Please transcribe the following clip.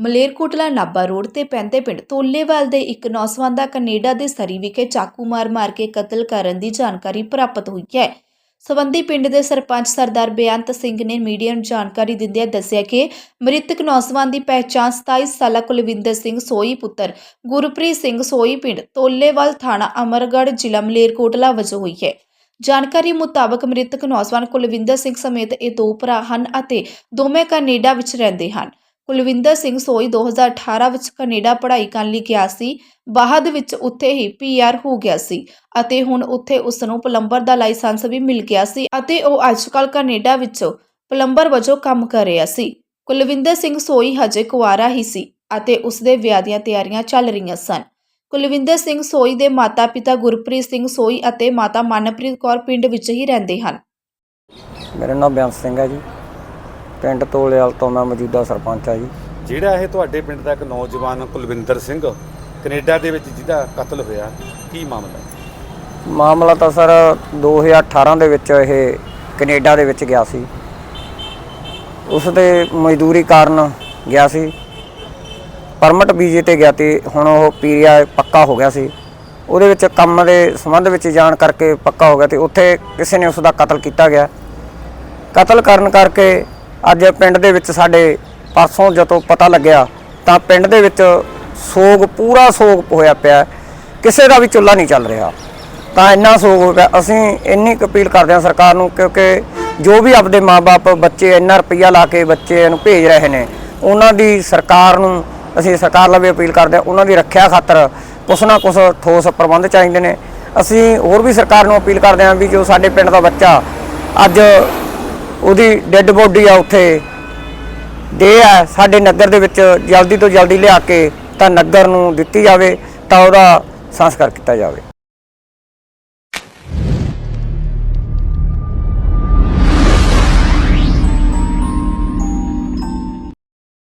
Malerkotla Nabha road ਤੇ ਪੈਂਦੇ ਪਿੰਡ ਤੋਲੇਵਾਲ ਦੇ ਇੱਕ ਨੌਜਵਾਨ ਦਾ ਕੈਨੇਡਾ ਦੇ ਸਰੀ ਵਿਖੇ ਚਾਕੂ ਮਾਰ-ਮਾਰ ਕੇ ਕਤਲ ਕਰਨ ਦੀ ਜਾਣਕਾਰੀ ਪ੍ਰਾਪਤ ਹੋਈ ਹੈ। ਸਬੰਧੀ ਪਿੰਡ ਦੇ ਸਰਪੰਚ ਸਰਦਾਰ ਬੇਅੰਤ ਸਿੰਘ ਨੇ ਮੀਡੀਆ ਨੂੰ ਜਾਣਕਾਰੀ ਦਿੰਦਿਆਂ ਦੱਸਿਆ ਕਿ ਮ੍ਰਿਤਕ ਨੌਜਵਾਨ ਦੀ ਪਹਿਚਾਣ 27 ਸਾਲਾ ਕੁਲਵਿੰਦਰ ਸਿੰਘ ਸੋਈ ਪੁੱਤਰ ਗੁਰਪ੍ਰੀਤ ਸਿੰਘ ਸੋਈ ਪਿੰਡ ਤੋਲੇਵਾਲ ਥਾਣਾ ਅਮਰਗੜ੍ਹ, ਜ਼ਿਲ੍ਹਾ ਮਲੇਰਕੋਟਲਾ ਵਜੋਂ ਹੋਈ ਹੈ। ਜਾਣਕਾਰੀ ਮੁਤਾਬਕ ਮ੍ਰਿਤਕ ਨੌਜਵਾਨ ਕੁਲਵਿੰਦਰ ਸਿੰਘ ਸਮੇਤ ਇਹ ਦੋ ਭਰਾ ਹਨ ਅਤੇ ਦੋਵੇਂ ਕੈਨੇਡਾ ਵਿੱਚ ਰਹਿੰਦੇ ਹਨ। ਕੁਲਵਿੰਦਰ ਸਿੰਘ ਸੋਈ 2018 ਵਿੱਚ ਕੈਨੇਡਾ ਪੜ੍ਹਾਈ ਕਰਨ ਲਈ ਗਿਆ ਸੀ। ਬਾਅਦ ਵਿੱਚ ਉੱਥੇ ਹੀ ਪੀਆਰ ਹੋ ਗਿਆ ਸੀ ਅਤੇ ਹੁਣ ਉੱਥੇ ਉਸ ਨੂੰ ਪਲੰਬਰ ਦਾ ਲਾਇਸੈਂਸ ਵੀ ਮਿਲ ਗਿਆ ਸੀ ਅਤੇ ਉਹ ਅੱਜਕੱਲ ਕੈਨੇਡਾ ਵਿੱਚ ਪਲੰਬਰ ਵਜੋਂ ਕੰਮ ਕਰ ਰਿਹਾ ਸੀ। ਕੁਲਵਿੰਦਰ ਸਿੰਘ ਸੋਈ ਹਜੇ ਕੁਆਰਾ ਹੀ ਸੀ ਅਤੇ ਉਸ ਦੇ ਵਿਆਹ ਦੀਆਂ ਤਿਆਰੀਆਂ ਚੱਲ ਰਹੀਆਂ ਸਨ। ਕੁਲਵਿੰਦਰ ਸਿੰਘ ਸੋਈ ਦੇ ਮਾਤਾ-ਪਿਤਾ ਗੁਰਪ੍ਰੀਤ ਸਿੰਘ ਸੋਈ ਅਤੇ ਮਾਤਾ ਮਨਪ੍ਰੀਤ ਕੌਰ ਪਿੰਡ ਵਿੱਚ ਹੀ ਰਹਿੰਦੇ ਹਨ। ਮੇਰਾ ਨਾਮ ਬਿਆੰਤ ਸਿੰਘ ਹੈ ਜੀ। ਪਿੰਡ ਤੋਲੇਵਾਲ ਤੋਂ ਮੈਂ ਮੌਜੂਦਾ ਸਰਪੰਚ ਆ ਜੀ। ਜਿਹੜਾ ਇਹ ਤੁਹਾਡੇ ਪਿੰਡ ਦਾ ਇੱਕ ਨੌਜਵਾਨ ਕੁਲਵਿੰਦਰ ਸਿੰਘ ਕੈਨੇਡਾ ਦੇ ਵਿੱਚ ਜਿਹਦਾ ਕਤਲ ਹੋਇਆ ਕੀ ਮਾਮਲਾ? ਹੈ? ਮਾਮਲਾ ਤਾਂ ਸਰ 2018 ਦੇ ਵਿੱਚ ਇਹ ਕੈਨੇਡਾ ਦੇ ਵਿੱਚ ਗਿਆ ਸੀ। ਉਸ ਦੇ ਮਜ਼ਦੂਰੀ ਕਾਰਨ ਗਿਆ ਸੀ। ਪਰਮਿਟ ਵੀਜ਼ੇ ਤੇ ਗਿਆ ਤੇ ਹੁਣ ਉਹ ਪੀਰੀਆ ਪੱਕਾ ਹੋ ਗਿਆ ਸੀ। ਉਹਦੇ ਵਿੱਚ ਕੰਮ ਦੇ ਸੰਬੰਧ ਵਿੱਚ ਜਾਣ ਕਰਕੇ ਪੱਕਾ ਹੋ ਗਿਆ ਤੇ ਉੱਥੇ ਕਿਸੇ ਨੇ ਉਸ ਦਾ ਕਤਲ ਕੀਤਾ ਗਿਆ। ਕਤਲ ਕਰਨ ਕਰਕੇ ਅੱਜ ਪਿੰਡ ਦੇ ਵਿੱਚ ਸਾਡੇ ਪਰਸੋਂ ਜਦੋਂ ਪਤਾ ਲੱਗਿਆ ਤਾਂ ਪਿੰਡ ਦੇ ਵਿੱਚ ਸੋਗ, ਪੂਰਾ ਸੋਗ ਹੋਇਆ ਪਿਆ। ਕਿਸੇ ਦਾ ਵੀ ਚੁੱਲ੍ਹਾ ਨਹੀਂ ਚੱਲ ਰਿਹਾ। ਤਾਂ ਇੰਨਾ ਸੋਗ ਹੋ ਗਿਆ। ਅਸੀਂ ਇੰਨੀ ਕੁ ਅਪੀਲ ਕਰਦੇ ਹਾਂ ਸਰਕਾਰ ਨੂੰ ਕਿਉਂਕਿ ਜੋ ਵੀ ਆਪਦੇ ਮਾਪੇ ਬੱਚੇ ਇੰਨਾ ਰੁਪਈਆ ਲਾ ਕੇ ਬੱਚੇ ਨੂੰ ਭੇਜ ਰਹੇ ਨੇ, ਉਹਨਾਂ ਦੀ ਸਰਕਾਰ ਨੂੰ ਅਸੀਂ ਸਰਕਾਰ ਲਵੇ ਅਪੀਲ ਕਰਦੇ ਹਾਂ, ਉਹਨਾਂ ਦੀ ਰੱਖਿਆ ਖਾਤਰ ਕੁਛ ਨਾ ਕੁਛ ਠੋਸ ਪ੍ਰਬੰਧ ਚਾਹੀਦੇ ਨੇ। ਅਸੀਂ ਹੋਰ ਵੀ ਸਰਕਾਰ ਨੂੰ ਅਪੀਲ ਕਰਦੇ ਹਾਂ ਵੀ ਜੋ ਸਾਡੇ ਪਿੰਡ ਦਾ ਬੱਚਾ ਅੱਜ ਉਹਦੀ ਡੈੱਡ ਬੋਡੀ ਆ ਉੱਥੇ। ਦੇ ਆ, ਸਾਡੇ ਨਗਰ ਦੇ ਵਿੱਚ ਜਲਦੀ ਤੋਂ ਜਲਦੀ ਲਿਆ ਕੇ ਤਾਂ ਨਗਰ ਨੂੰ ਦਿੱਤੀ ਜਾਵੇ, ਤਾਂ ਉਹਦਾ ਸੰਸਕਾਰ ਕੀਤਾ ਜਾਵੇ।